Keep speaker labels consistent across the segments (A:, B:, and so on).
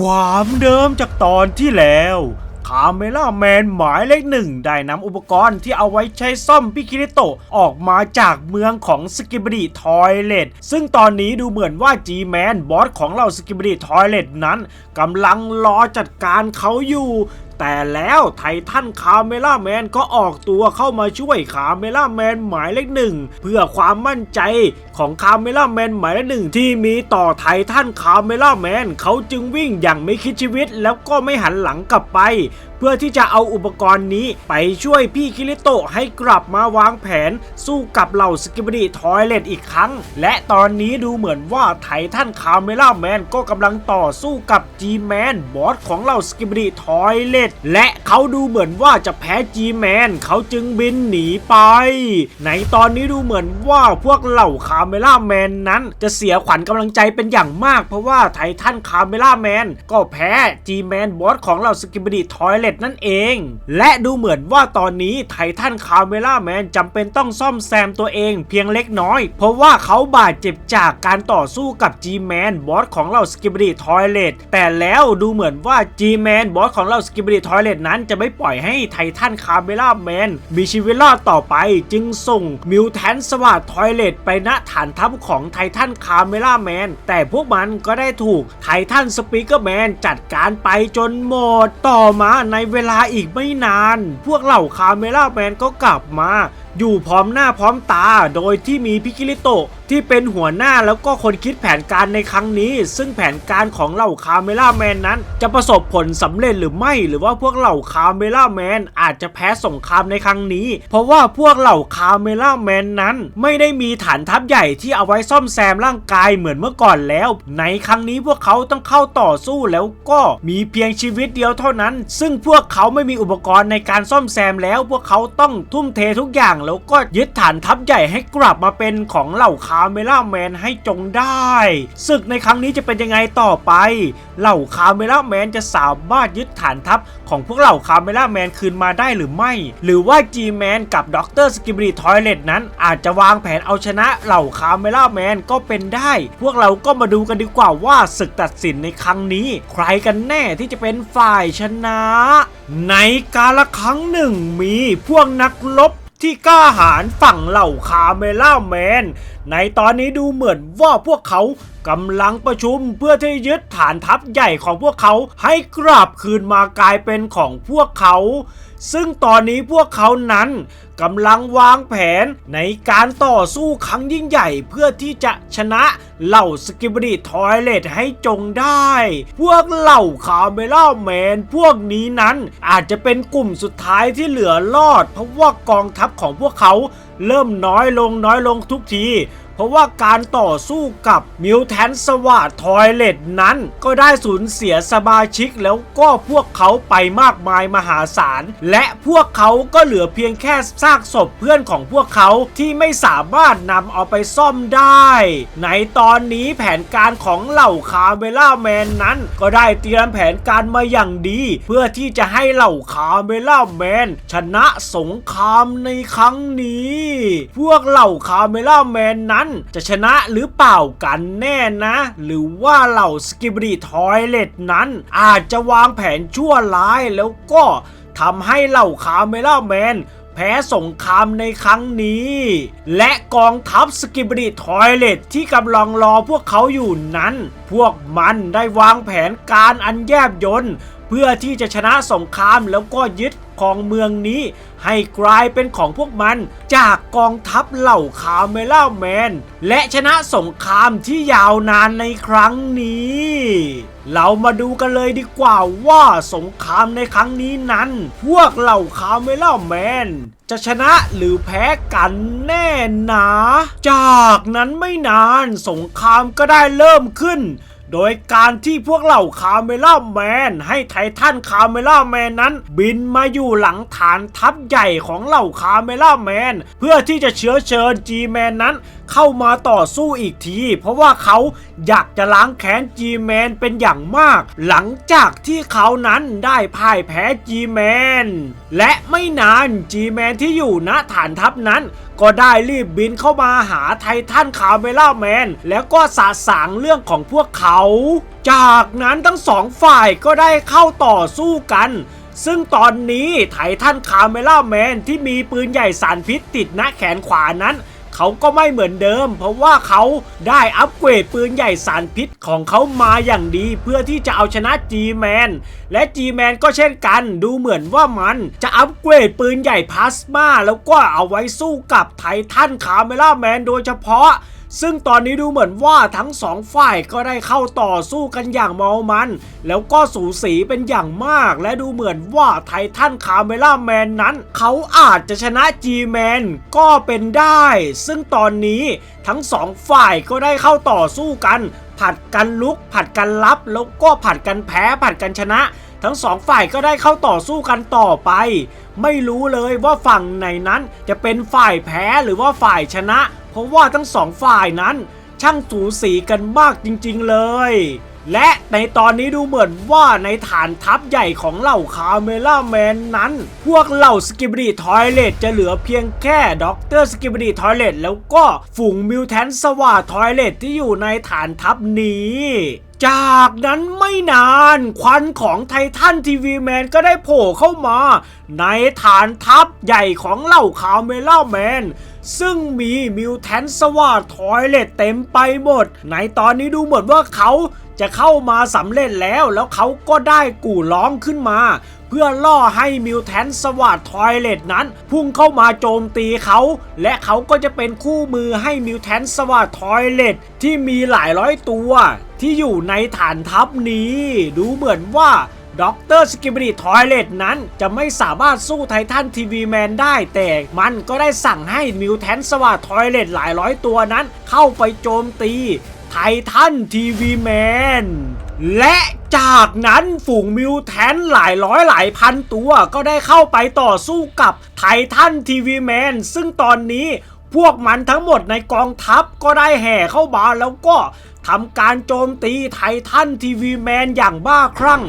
A: ความเดิมจากตอนที่แล้วคาเมล่าแมนหมายเลขหนึ่งได้นำอุปกรณ์ที่เอาไว้ใช้ซ่อมพิคิริโตะออกมาจากเมืองของสกิบดีทอยเลตซึ่งตอนนี้ดูเหมือนว่า G-Man บอสของเราสกิบดีทอยเลตนั้นกำลังรอจัดการเขาอยู่ แต่แล้วไททันคาเมล่าแมนก็ออกตัวเข้ามาช่วยคาเมล่าแมนหมายเลขหนึ่งเพื่อความมั่นใจของคาเมล่าแมนหมายเลขหนึ่งที่มีต่อไททันคาเมล่าแมนเขาจึงวิ่งอย่างไม่คิดชีวิตแล้วก็ไม่หันหลังกลับไป เพื่อที่จะเอาอุปกรณ์นี้ไปช่วยพี่คิริโตะให้กลับมาวางแผนสู้กับเหล่าสกิบดีทอยเลตอีกครั้ง และตอนนี้ดูเหมือนว่าไททันคาเมล่าแมนก็กำลังต่อสู้กับ G-Man บอสของเหล่าสกิบดีทอยเลตและเขาดูเหมือนว่าจะแพ้ G-Man เขาจึงบินหนีไป ในตอนนี้ดูเหมือนว่าพวกเหล่าคาเมล่าแมนนั้นจะเสียขวัญกำลังใจเป็นอย่างมาก เพราะว่าไททันคาเมล่าแมนก็แพ้ G-Man บอสของเหล่าสกิบดีทอยเลตนั่นเอง และดูเหมือนว่าตอนนี้ไททันคาเมล่าแมนจำเป็นต้องซ่อมแซมตัวเองเพียงเล็กน้อย เพราะว่าเขาบาดเจ็บจากการต่อสู้กับ G-Man บอสของเราสกิบดีทอยเลตแต่แล้วดูเหมือนว่า G-Man บอสของเราสกิบดีทอยเลตนั้นจะไม่ปล่อยให้ไททันคาเมล่าแมนมีชีวิตรอดต่อไป จึงส่งมิวแทนสวัสดทอยเลตไปณฐานทัพของไททันคาเมล่าแมนแต่พวกมันก็ได้ถูกไททันสปีกเกอร์แมนจัดการไปจนหมดต่อมาในเวลาอีกไม่นาน พวกเหล่าคาเมล่าแมนก็กลับมาอยู่พร้อมหน้าพร้อมตา โดยที่มีพิกิริโตะที่เป็นหัวหน้าแล้วก็คนคิดแผนการในครั้งนี้ ซึ่งแผนการของเหล่าคาเมล่าแมนนั้น จะประสบผลสำเร็จหรือไม่หรือว่าพวกเหล่าคาเมล่าแมนอาจจะแพ้สงครามในครั้งนี้ เพราะว่าพวกเหล่าคาเมล่าแมนนั้น ไม่ได้มีฐานทัพใหญ่ที่เอาไว้ซ่อมแซมร่างกายเหมือนเมื่อก่อนแล้ว ในครั้งนี้พวกเขาต้องเข้าต่อสู้แล้วก็มีเพียงชีวิตเดียวเท่านั้น ซึ่งพวกเขาไม่มีอุปกรณ์ในการซ่อมแซมแล้ว พวกเขาต้องทุ่มเททุกอย่างแล้วก็ยึดฐานทัพใหญ่ให้กลับมาเป็นของเหล่าคาเมล่าแมนให้จงได้ศึกในครั้งนี้จะเป็นยังไงต่อไป เหล่าคาเมล่าแมนจะสามารถยึดฐานทัพของพวกเหล่าคาเมล่าแมนคืนมาได้หรือไม่ หรือว่า G-Man กับด็อกเตอร์สกิบรีทอยเลตนั้น อาจจะวางแผนเอาชนะเหล่าคาเมล่าแมนก็เป็นได้ พวกเราก็มาดูกันดีกว่าว่าศึกตัดสินในครั้งนี้ ใครกันแน่ที่จะเป็นฝ่ายชนะ ในกาละครั้งหนึ่งมีพวกนักรบ ที่กล้าหาญฝั่งเหล่าคาเมล่าแมน ในตอนนี้ดูเหมือนว่าพวกเขากำลังประชุมเพื่อที่ยึดฐานทัพใหญ่ของพวกเขาให้กลับคืนมากลายเป็นของพวกเขา ซึ่งตอนนี้พวกเขานั้นกำลังวางแผนในการต่อสู้ครั้งยิ่งใหญ่เพื่อที่จะชนะเหล่าสกิบดีทอยเลตให้จงได้ พวกเหล่าคาเมล่าแมนพวกนี้นั้นอาจจะเป็นกลุ่มสุดท้ายที่เหลือรอด เพราะว่ากองทัพของพวกเขาเริ่มน้อยลงน้อยลงทุกที ราะว่าการต่อสู้กับมิวแทนสวาดทอยเลตนั้น ก็ได้สูญเสียสมาชิกแล้วก็พวกเขาไปมากมายมหาศาล และพวกเขาก็เหลือเพียงแค่ซากศพเพื่อนของพวกเขาที่ไม่สามารถนำเอาไปซ่อมได้ ในตอนนี้แผนการของเหล่าคาเมล่าแมนนั้น ก็ได้เตรียมแผนการมาอย่างดี เพื่อที่จะให้เหล่าคาเมล่าแมนชนะสงครามในครั้งนี้ พวกเหล่าคาเมล่าแมนนั้นจะชนะหรือเปล่ากันแน่นะ หรือว่าเหล่าสกิบรีทอยเลตนั้น อาจจะวางแผนชั่วร้ายแล้วก็ทำให้เหล่าคาเมล่าแมนแพ้สงครามในครั้งนี้ และกองทัพสกิบรีทอยเลตที่กำลังรอพวกเขาอยู่นั้น พวกมันได้วางแผนการอันแยบยลเพื่อที่จะชนะสงครามแล้วก็ยึด ของเมืองนี้ ให้กลายเป็นของพวกมันจากกองทัพเหล่าคาเมล่าแมน และชนะสงครามที่ยาวนานในครั้งนี้ เรามาดูกันเลยดีกว่าว่าสงครามในครั้งนี้นั้น พวกเหล่าคาเมล่าแมนจะชนะหรือแพ้กันแน่นะ จากนั้นไม่นานสงครามก็ได้เริ่มขึ้น โดยการที่พวกเหล่าคาเมล่าแมนให้ไททันคาเมล่าแมนนั้น บินมาอยู่หลังฐานทัพใหญ่ของเหล่าคาเมล่าแมนเพื่อที่จะเชื้อเชิญจีแมนนั้นเข้ามาต่อสู้อีกที เพราะว่าเขาอยากจะล้างแค้นจีแมนเป็นอย่างมาก หลังจากที่เขานั้นได้พ่ายแพ้จีแมนและไม่นานจีแมนที่อยู่ณฐานทัพนั้น ก็ได้รีบบินเข้ามาหาไททันคาเมล่าแมน แล้วก็สาสางเรื่องของพวกเขา จากนั้นทั้งสองฝ่ายก็ได้เข้าต่อสู้กัน ซึ่งตอนนี้ไททันคาเมล่าแมนที่มีปืนใหญ่สารพิษติดหน้าแขนขวานั้น เขาก็ไม่เหมือนเดิม เพราะว่าเขาได้อัปเกรดปืนใหญ่สารพิษของเขามาอย่างดี เพื่อที่จะเอาชนะ G-Man และ G-Man ก็เช่นกันดูเหมือนว่ามันจะอัปเกรดปืนใหญ่พลาสมาแล้วก็เอาไว้สู้กับไททันคาเมล่าแมนโดยเฉพาะ ซึ่งตอนนี้ดูเหมือนว่าทั้งสองฝ่ายก็ได้เข้าต่อสู้กันอย่างเมามัน แล้วก็สูสีเป็นอย่างมาก และดูเหมือนว่าไททันคาเมล่าแมนนั้น เขาอาจจะชนะ G-Man ก็เป็นได้ ซึ่งตอนนี้ทั้งสองฝ่ายก็ได้เข้าต่อสู้กัน ผัดกันลุก ผัดกันรับ แล้วก็ผัดกันแพ้ ผัดกันชนะ ทั้งสองฝ่ายก็ได้เข้าต่อสู้กันต่อไป ไม่รู้เลยว่าฝั่งไหนนั้นจะเป็นฝ่ายแพ้หรือว่าฝ่ายชนะ เพราะว่าทั้งสองฝ่ายนั้น ช่างสูสีกันมากจริงๆเลย และในตอนนี้ดูเหมือนว่าในฐานทัพใหญ่ของเหล่าคาเมล่าแมนนั้น พวกเหล่าสกิบดีทอยเลตจะเหลือเพียงแค่ด็อกเตอร์สกิบดีทอยเลตแล้วก็ฝูงมิวแทนสว่าทอยเลตที่อยู่ในฐานทัพนี้จากนั้นไม่นานควันของไททันทีวีแมนก็ได้โผล่เข้ามา ในฐานทัพใหญ่ของเหล่าคาเมล่าแมน ซึ่งมีมิวแทนสวาทอยเลตเต็มไปหมด ในตอนนี้ดูเหมือนว่าเขาจะเข้ามาสำเร็จแล้วแล้วเขาก็ได้กู่ล้อมขึ้นมา เพื่อล่อให้มิวแทนสวาทอยเลตนั้น พุ่งเข้ามาโจมตีเขา และเขาก็จะเป็นคู่มือให้มิวแทนสวาทอยเลตที่มีหลายร้อยตัว ที่อยู่ในฐานทัพนี้ ดูเหมือนว่า ด็อกเตอร์สกิบดีทอยเลตนั้นจะไม่สามารถสู้ไททันทีวีแมนได้ แต่มันก็ได้สั่งให้มิวแทนสวาทอยเลตหลายร้อยตัวนั้น เข้าไปโจมตีไททันทีวีแมนและจากนั้นฝูงมิวแทนหลายร้อยหลายพันตัวก็ได้เข้าไปต่อสู้กับไททันทีวีแมนซึ่งตอนนี้พวกมันทั้งหมดในกองทัพก็ได้แห่เข้ามาแล้วก็ทำการโจมตีไททันทีวีแมนอย่างบ้าคลั่ง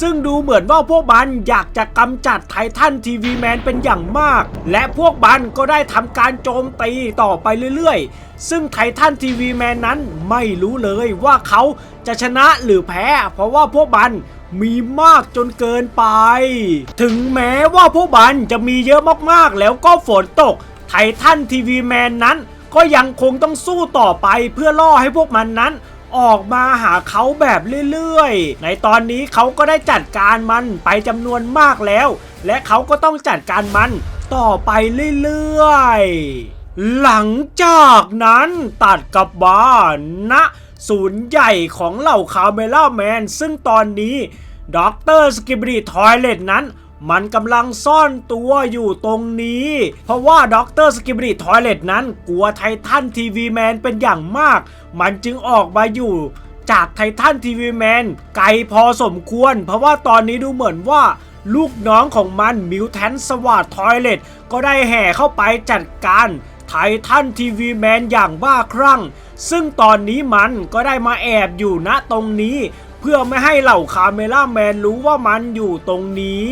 A: ซึ่งดูเหมือนว่าพวกมันอยากจะกำจัดไททันทีวีแมนเป็นอย่างมาก และพวกมันก็ได้ทำการโจมตีต่อไปเรื่อยๆ ซึ่งไททันทีวีแมนนั้นไม่รู้เลยว่าเขาจะชนะหรือแพ้ เพราะว่าพวกมันมีมากจนเกินไป ถึงแม้ว่าพวกมันจะมีเยอะมากๆ แล้วก็ฝนตก ไททันทีวีแมนนั้น ก็ยังคงต้องสู้ต่อไปเพื่อล่อให้พวกมันนั้น ออกมาหาเขาแบบเรื่อยๆ ในตอนนี้เขาก็ได้จัดการมันไปจำนวนมากแล้ว และเขาก็ต้องจัดการมันต่อไปเรื่อยๆ หลังจากนั้นตัดกับบ้านณศูนย์ใหญ่ของเหล่าคาเมล่าแมน ซึ่งตอนนี้ด็อกเตอร์สกิบรีทอยเลตนั้น มันกำลังซ่อนตัวอยู่ตรงนี้ เพราะว่าด็อกเตอร์สกิบรีทอยเลตนั้นกลัวไททันทีวีแมนเป็นอย่างมาก มันจึงออกมาอยู่จากไททันทีวีแมนไกลพอสมควร เพราะว่าตอนนี้ดูเหมือนว่าลูกน้องของมันมิวแทนสวาดทอยเลตก็ได้แห่เข้าไปจัดการไททันทีวีแมนอย่างบ้าคลั่ง ซึ่งตอนนี้มันก็ได้มาแอบอยู่ณตรงนี้ พื่อไม่ให้เหล่าคาเมล่าแมนรู้ว่ามันอยู่ตรงนี้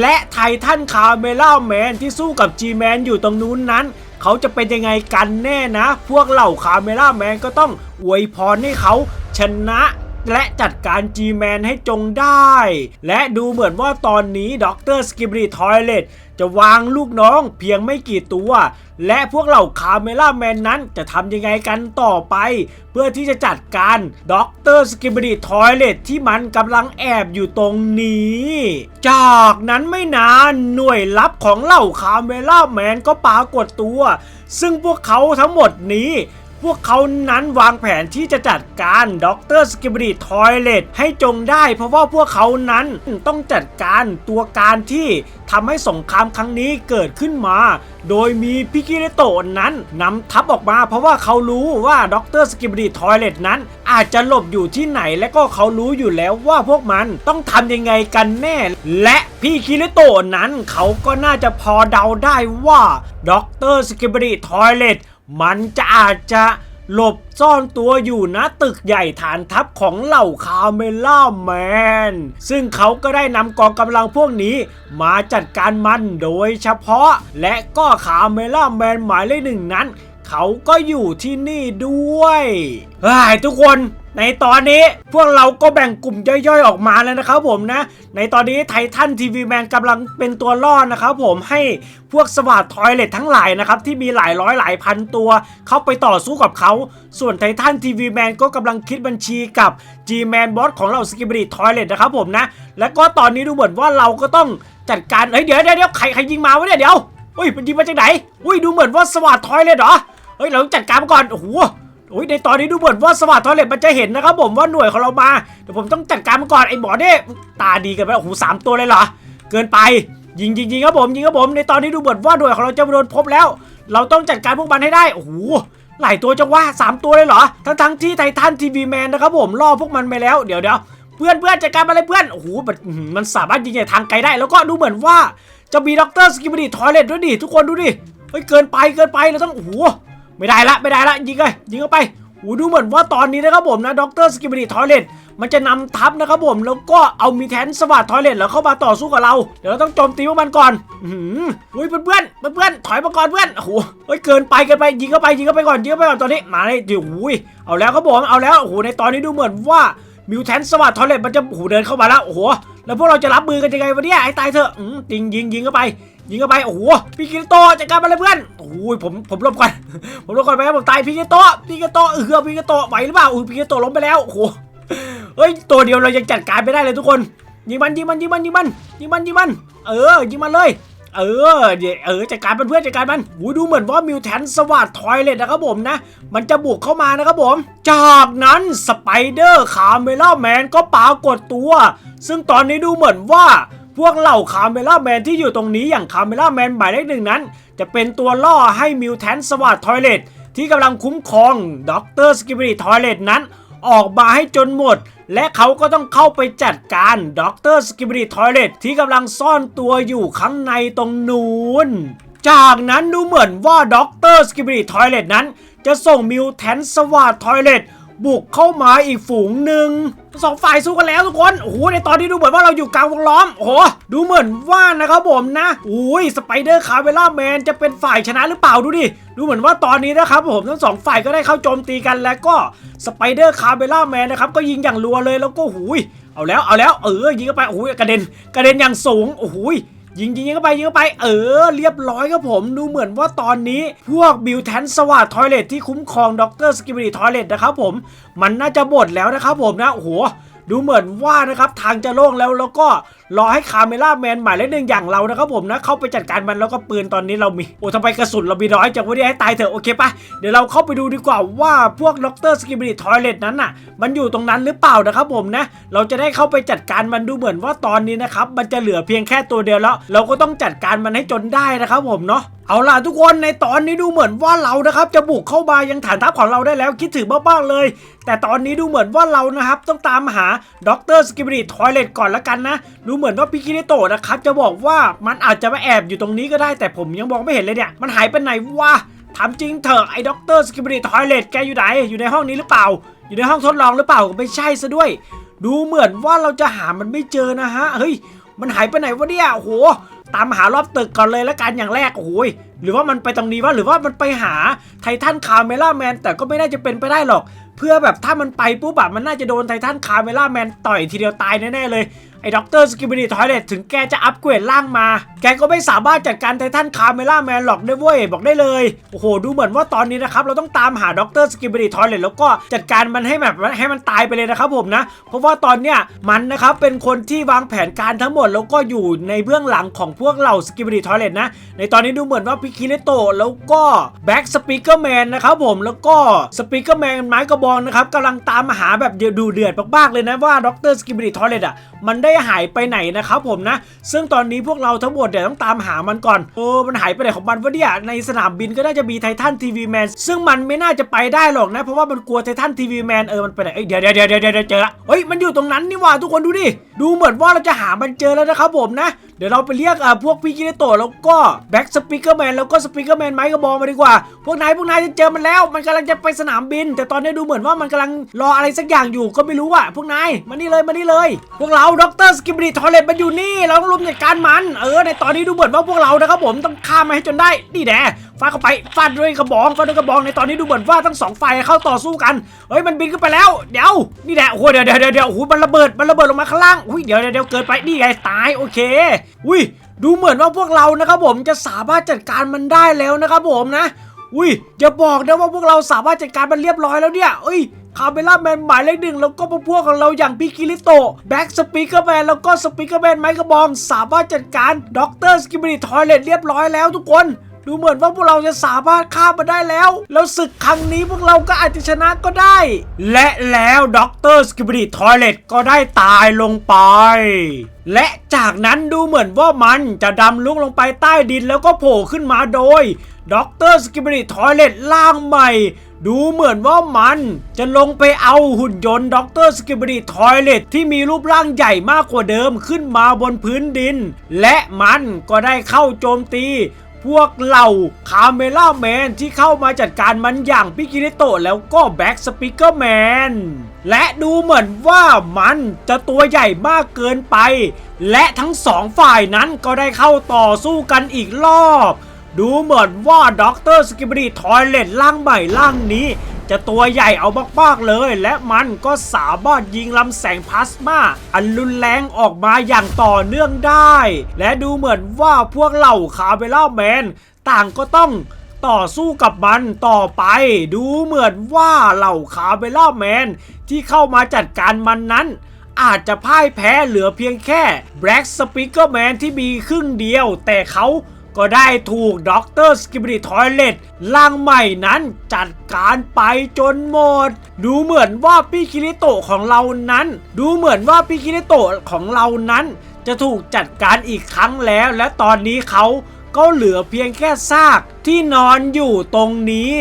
A: และไททันคาเมล่าแมนที่สู้กับจีแมนอยู่ตรงนู้นนั้น เขาจะเป็นยังไงกันแน่นะ พวกเหล่าคาเมล่าแมนก็ต้องอวยพรให้เขาชนะ และจัดการ G-Man ให้จงได้ และดูเหมือนว่าตอนนี้ด็อกเตอร์สกิบรีทอยเลตจะวางลูกน้องเพียงไม่กี่ตัว และพวกเหล่าคาเมล่าแมนนั้นจะทำยังไงกันต่อไป เพื่อที่จะจัดการด็อกเตอร์สกิบรีทอยเลตที่มันกำลังแอบอยู่ตรงนี้ จากนั้นไม่นานหน่วยลับของเหล่าคาเมล่าแมนก็ปรากฏตัว ซึ่งพวกเขาทั้งหมดนี้ พวกเขานั้นวางแผนที่จะจัดการด็อกเตอร์สกิบรีทอยเลตให้จงได้ เพราะว่าพวกเขานั้นต้องจัดการตัวการที่ทำให้สงครามครั้งนี้เกิดขึ้นมา โดยมีพิกิเรโตนั้นนำทัพออกมา เพราะว่าเขารู้ว่าด็อกเตอร์สกิบรีทอยเลตนั้น อาจจะหลบอยู่ที่ไหนและก็เขารู้อยู่แล้วว่าพวกมันต้องทำยังไงกันแน่ และพี่คิริโตนั้นเขาก็น่าจะพอเดาได้ว่าด็อกเตอร์สกิบรีทอยเลต มันจะอาจจะหลบซ่อนตัวอยู่ณตึกใหญ่ฐานทัพของเหล่าคาเมล่าแมน ซึ่งเขาก็ได้นำกองกำลังพวกนี้มาจัดการมันโดยเฉพาะ และก็คาเมล่าแมนหมายเลขหนึ่งนั้น เขาก็อยู่ที่นี่ด้วยเฮ้ยทุกคนในตอนนี้พวกเราก็แบ่งกลุ่มย่อยๆออกมาแล้วนะครับผมนะ ในตอนนี้ไททันทีวีแมนกำลังเป็นตัวล่อนะครับผมให้พวกสวัสดทอยเลททั้งหลายนะครับที่มีหลายร้อยหลายพันตัวเข้าไปต่อสู้กับเขา ส่วนไททันทีวีแมนก็กำลังคิดบัญชีกับ G-Man บอสของเราสกิบริทอยเลทนะครับผมนะ และก็ตอนนี้ดูเหมือนว่าเราก็ต้องจัดการเฮ้ยเดี๋ยวเดี๋ยวเดี๋ยวใครใครยิงมาวะเนี่ยเดี๋ยวอุ้ยมันยิงมาจากไหนอุ้ยดูเหมือนว่าสวัสดทอยเลทเหรอ เฮ้ยเราต้องจัดการมันก่อนโอ้โหโอ้ยในตอนนี้ดูเหมือนว่าสวัสดิ์ทอเลตมันจะเห็นนะครับผมว่าหน่วยของเรามาเดี๋ยวผมต้องจัดการมันก่อนไอ้หมอเนี่ยตาดีกันไปโอ้โหสามตัวเลยเหรอเกินไปยิงยิงยิงครับผมยิงครับผมในตอนนี้ดูเหมือนว่าหน่วยของเราจะโดนพบแล้ว เราต้องจัดการพวกมันให้ได้โอ้โหหลายตัวจังวะสามตัวเลยเหรอ ทั้งทั้งที่ไททันทีวีแมนนะครับผมล่อพวกมันไปแล้วเดี๋ยวเดี๋ยวเพื่อนเพื่อนจัดการมาเลยเพื่อนโอ้โหมันอื้อหือมันสามารถยิงจากทางไกลได้ แล้วก็ดูเหมือนว่าจะมีด็อกเตอร์สกิบดีทอยเลตด้วยดิทุกคนดูดิเฮ้ยเกินไปเกินไปเราต้องโอ้โห ไม่ได้ละไม่ได้ละยิงเลยยิงเข้าไปโอ้ดูเหมือนว่าตอนนี้นะครับผมนะด็อกเตอร์สกิบดีทอยเลตมันจะนำทัพนะครับผมแล้วก็เอามีแทนสวัสดทอยเลตแล้วเข้ามาต่อสู้กับเรา เดี๋ยวเราต้องโจมตีพวกมันก่อน อืออุ้ยเพื่อนเพื่อนเพื่อนถอยมาก่อนเพื่อนโอ้โหเฮ้ยเกินไปเกินไปยิงเข้าไปยิงเข้าไปก่อนยิงเข้าไปก่อนตอนนี้มาเลยเดี๋ยวอุ้ยเอาแล้วครับผมเอาแล้วโอ้โหในตอนนี้ดูเหมือนว่ามิวแทนสวัสดทอยเลตมันจะโอ้โหเดินเข้ามาแล้วโอ้โหแล้วพวกเราจะรับมือกันยังไงวะเนี่ยไอ้ตายเถอะอืมยิงยิงยิงเข้าไป ยิงเข้าไปโอ้โหพี่กิโตจัดการมาเลยเพื่อนโอ้ยผมผมหลบก่อนผมหลบก่อนไปครับผมตายพี่กิโตพี่กิโตเออพี่กิโตไหวหรือเปล่าอุ้ยพี่กิโตล้มไปแล้วโอ้โหเฮ้ยตัวเดียวเรายังจัดการไม่ได้เลยทุกคนยิงมันยิงมันยิงมันยิงมันยิงมันยิงมันเออยิงมันเลยเออเดี๋ยวเออจัดการมันเพื่อนจัดการมันหูดูเหมือนว่ามิวแทนสวัสดทอยเลตนะครับผมนะ มันจะบุกเข้ามานะครับผม จากนั้นสไปเดอร์คาเมล่าแมนก็ปรากฏตัว ซึ่งตอนนี้ดูเหมือนว่า พวกเหล่าคาเมล่าแมนที่อยู่ตรงนี้อย่างคาเมล่าแมนหมายเลขหนึ่งนั้น จะเป็นตัวล่อให้มิวแทนสวัสดทอยเลตที่กำลังคุ้มครองด็อกเตอร์สกิบริทอยเลตนั้น ออกมาให้จนหมด และเขาก็ต้องเข้าไปจัดการด็อกเตอร์สกิบริทอยเลตที่กำลังซ่อนตัวอยู่ข้างในตรงนู้นจากนั้นดูเหมือนว่าด็อกเตอร์สกิบริทอยเลตนั้น จะส่งมิวแทนสวัสดทอยเลต บุกเข้ามาอีกฝูงหนึ่งสองฝ่ายสู้กันแล้วทุกคน โอ้โห ในตอนนี้ดูเหมือนว่าเราอยู่กลางวงล้อม โอ้โห ดูเหมือนว่านะครับผมนะอุ้ย สไปเดอร์คาเวล่าแมนจะเป็นฝ่ายชนะหรือเปล่าดูดิ ดูเหมือนว่าตอนนี้นะครับผมทั้งสองฝ่ายก็ได้เข้าโจมตีกันแล้วก็สไปเดอร์คาเวล่าแมนนะครับก็ยิงอย่างรัวเลยแล้วก็หูย เอาแล้ว เอาแล้ว เออ ยิงเข้าไป โอ้ยกระเด็น กระเด็นอย่างสูง โอ้ย ยิงยิงเข้าไปยิงเข้าไป เออ เรียบร้อยครับผม ดูเหมือนว่าตอนนี้พวกบิวแทนสวัสดทอยเลทที่คุ้มครองด็อกเตอร์สกิบริทอยเลทนะครับผม มันน่าจะหมดแล้วนะครับผมนะ โอ้โหดูเหมือนว่านะครับทางจะโล่งแล้วแล้วก็ รอให้คาเมล่าแมนหมายเลขหนึ่งอย่างเรานะครับผมนะเข้าไปจัดการมันแล้วก็ปืนตอนนี้เรามีโอ้ทำไมกระสุนเรามีน้อยจังวะเนี่ยให้ตายเถอะโอเคปะเดี๋ยวเราเข้าไปดูดีกว่าว่าพวกด็อกเตอร์สกิบริทอยเลตนั้นน่ะ มันอยู่ตรงนั้นหรือเปล่านะครับผมนะ เราจะได้เข้าไปจัดการมันดูเหมือนว่าตอนนี้นะครับมันจะเหลือเพียงแค่ตัวเดียวแล้ว เราก็ต้องจัดการมันให้จนได้นะครับผมเนาะเอาล่ะทุกคนในตอนนี้ดูเหมือนว่าเรานะครับจะบุกเข้ามายังฐานทัพของเราได้แล้วคิดถึงมากๆเลย แต่ตอนนี้ดูเหมือนว่าเรานะครับต้องตามหาด็อกเตอร์สกิบริทอยเลตก่อนละกันนะ ดูเหมือนว่าพิกิริโตะนะครับจะบอกว่ามันอาจจะมาแอบอยู่ตรงนี้ก็ได้แต่ผมยังมองไม่เห็นเลยเนี่ย มันหายไปไหนวะถามจริงเถอะไอ้ด็อกเตอร์สกิบริทอยเลตแกอยู่ไหนอยู่ในห้องนี้หรือเปล่า อยู่ในห้องทดลองหรือเปล่าไม่ใช่ซะด้วย ดูเหมือนว่าเราจะหามันไม่เจอนะฮะเฮ้ยมันหายไปไหนวะเนี่ยโอ้โหตามหารอบตึกก่อนเลยละกันอย่างแรกโอ้ยหรือว่ามันไปตรงนี้วะหรือว่ามันไปหาไททันคาเมล่าแมนแต่ก็ไม่น่าจะเป็นไปได้หรอก เพื่อแบบถ้ามันไปปุ๊บแบบมันน่าจะโดนไททันคาเมล่าแมนต่อยทีเดียวตายแน่ๆเลย ไอ้ด็อกเตอร์สกิบบิทอยเลตถึงแกจะอัปเกรดร่างมา แกก็ไม่สามารถจัดการไททันคาเมล่าแมนหรอกได้เว้ย บอกได้เลย โอ้โห ดูเหมือนว่าตอนนี้นะครับ เราต้องตามหาด็อกเตอร์สกิบบิทอยเลตแล้วก็จัดการมันให้แบบให้มันตายไปเลยนะครับผมนะ เพราะว่าตอนเนี้ยมันนะครับเป็นคนที่วางแผนการทั้งหมด แล้วก็อยู่ในเบื้องหลังของพวกเหล่าสกิบบิทอยเลตนะ ในตอนนี้ดูเหมือนว่าพิคิริโตแล้วก็แบ็กสปีกเกอร์แมนนะครับผมแล้วก็สปีกเกอร์แมนไม้กระบองนะครับกำลังตามหาแบบดูเดือดมากๆเลยนะว่าด็อกเตอร์สกิบบิทอยเลตอะมันได้หายไปไหนนะครับผมนะ ซึ่งตอนนี้พวกเราทั้งหมดเดี๋ยวต้องตามหามันก่อนโอ้มันหายไปไหนของมันวะเนี่ยในสนามบินก็น่าจะมีไททันทีวีแมนซึ่งมันไม่น่าจะไปได้หรอกนะ เพราะว่ามันกลัวไททันทีวีแมนเออมันไปไหนเดี๋ยวเดี๋ยวเดี๋ยวเดี๋ยวเดี๋ยวเจอละเฮ้ยมันอยู่ตรงนั้นนี่ว่าทุกคนดูดิดูเหมือนว่าเราจะหามันเจอแล้วนะครับผมนะ เดี๋ยวเราไปเรียกอะพวกพี่กิเลโตแล้วก็แบ็กสปิเกอร์แมนแล้วก็สปิเกอร์แมนไม้กระบองมาดีกว่า พวกนายพวกนายจะเจอมันแล้ว มันกำลังจะไปสนามบิน แต่ตอนนี้ดูเหมือนว่ามันกำลังรออะไรสักอย่างอยู่ก็ไม่รู้อะพวกนายมานี่เลยมานี่เลย พวกเราดรสกิบริทอร์เรตมันอยู่นี่ เราต้องรุมจัดการมัน เออในตอนนี้ดูเหมือนว่าพวกเรานะครับผมต้องฆ่ามันให้จนได้นี่แน่ฟาดเข้าไปฟาดด้วยกระบองฟาดด้วยกระบองในตอนนี้ดูเหมือนว่าทั้งสองฝ่ายเข้าต่อสู้กันเฮ้ยมันบินขึ้นไปแล้วเดี๋ยวนี่แหละโอ้โหเดี๋ยวเดี๋ยวเดี๋ยวโอ้โหมันระเบิดมันระเบิดลงมาข้างล่างอุ้ยเดี๋ยวเดี๋ยวเกินไปนี่ไงตายโอเคอุ้ยดูเหมือนว่าพวกเรานะครับผมจะสามารถจัดการมันได้แล้วนะครับผมนะอุ้ยอย่าบอกนะว่าพวกเราสามารถจัดการมันเรียบร้อยแล้วเนี่ยเอ้ยคาเมล่าแมนหมายเลขหนึ่งแล้วก็พวกพวกของเราอย่างพี่กิริโตแบ็กสปีกเกอร์แมนแล้วก็สปีกเกอร์แมนไมค์กระบอง สามารถจัดการด็อกเตอร์สกิบิทอยเลตเรียบร้อยแล้วทุกคน ดูเหมือนว่าพวกเราจะสามารถฆ่ามันได้แล้ว แล้วศึกครั้งนี้พวกเราก็อาจจะชนะก็ได้ และแล้วด็อกเตอร์สกิบริทอยเลตก็ได้ตายลงไป และจากนั้นดูเหมือนว่ามันจะดำลุกลงไปใต้ดินแล้วก็โผล่ขึ้นมาโดยด็อกเตอร์สกิบริทอยเลตล่างใหม่ดูเหมือนว่ามันจะลงไปเอาหุ่นยนต์ด็อกเตอร์สกิบริทอยเลตที่มีรูปร่างใหญ่มากกว่าเดิมขึ้นมาบนพื้นดิน และมันก็ได้เข้าโจมตี พวกเหล่าคาเมล่าแมนที่เข้ามาจัดการมันอย่างพิกิริโตะแล้วก็แบ็กสปิเกอร์แมนและดูเหมือนว่ามันจะตัวใหญ่มากเกินไป และทั้งสองฝ่ายนั้นก็ได้เข้าต่อสู้กันอีกรอบ ดูเหมือนว่าด็อกเตอร์สกิบรีทอยเลตร่างใหม่ร่างนี้ จะตัวใหญ่เอามากๆเลย และมันก็สามารถยิงลำแสงพลาสมาอันรุนแรงออกมาอย่างต่อเนื่องได้ และดูเหมือนว่าพวกเหล่าคาเบล่าแมนต่างก็ต้องต่อสู้กับมันต่อไป ดูเหมือนว่าเหล่าคาเบล่าแมนที่เข้ามาจัดการมันนั้นอาจจะพ่ายแพ้เหลือเพียงแค่ Black Speaker Man ที่มีครึ่งเดียว แต่เขา ก็ได้ถูกด็อกเตอร์สกิบริทอยเลตร่างใหม่นั้นจัดการไปจนหมด ดูเหมือนว่าพี่คิริโตะของเรานั้น ดูเหมือนว่าพี่คิริโตะของเรานั้น จะถูกจัดการอีกครั้งแล้ว และตอนนี้เขาก็เหลือเพียงแค่ซากที่นอนอยู่ตรงนี้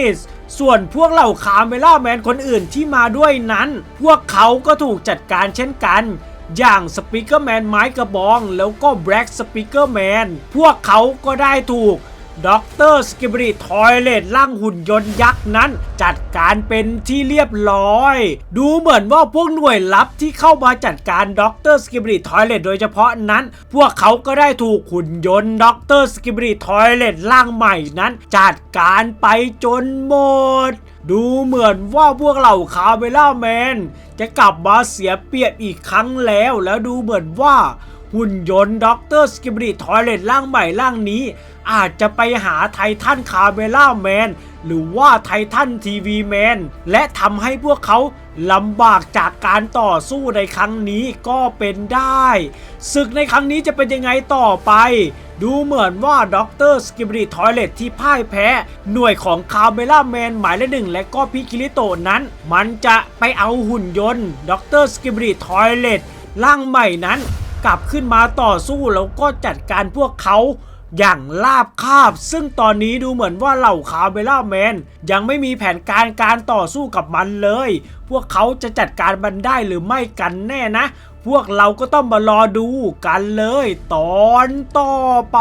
A: ส่วนพวกเหล่าคาเมล่าแมนคนอื่นที่มาด้วยนั้น พวกเขาก็ถูกจัดการเช่นกัน อย่างสปีกเกอร์แมนไม้กระบอง แล้วก็แบล็กสปีกเกอร์แมนพวกเขาก็ได้ถูกด็อกเตอร์สกิบริทอยเลตร่างหุ่นยนต์ยักษ์นั้น จัดการเป็นที่เรียบร้อย ดูเหมือนว่าพวกหน่วยลับที่เข้ามาจัดการด็อกเตอร์สกิบริทอยเลตโดยเฉพาะนั้น พวกเขาก็ได้ถูกหุ่นยนต์ด็อกเตอร์สกิบริทอยเลตร่างใหม่นั้น จัดการไปจนหมด ดูเหมือนว่าพวกเหล่าคาเมล่าแมน จะกลับมาเสียเปรียบอีกครั้งแล้ว แล้วดูเหมือนว่าหุ่นยนต์ด็อกเตอร์สกิบริทอยเลตร่างใหม่ร่างนี้ อาจจะไปหาไททันคาเมล่าแมน หรือว่าไททันทีวีแมน และทำให้พวกเขาลำบากจากการต่อสู้ในครั้งนี้ก็เป็นได้ศึกในครั้งนี้จะเป็นยังไงต่อไป ดูเหมือนว่าด็อกเตอร์สกิบริทอยเลตที่พ่ายแพ้ หน่วยของคาเมล่าแมนหมายเลขหนึ่งและก็พิคิริโตนั้น มันจะไปเอาหุ่นยนต์ด็อกเตอร์สกิบริทอยเลตร่างใหม่นั้น กลับขึ้นมาต่อสู้แล้วก็จัดการพวกเขาอย่างลาบคาบ ซึ่งตอนนี้ดูเหมือนว่าเหล่าคาเบล่าแมนยังไม่มีแผนการการต่อสู้กับมันเลย พวกเขาจะจัดการมันได้หรือไม่กันแน่นะ พวกเราก็ต้องมารอดูกันเลยตอนต่อไป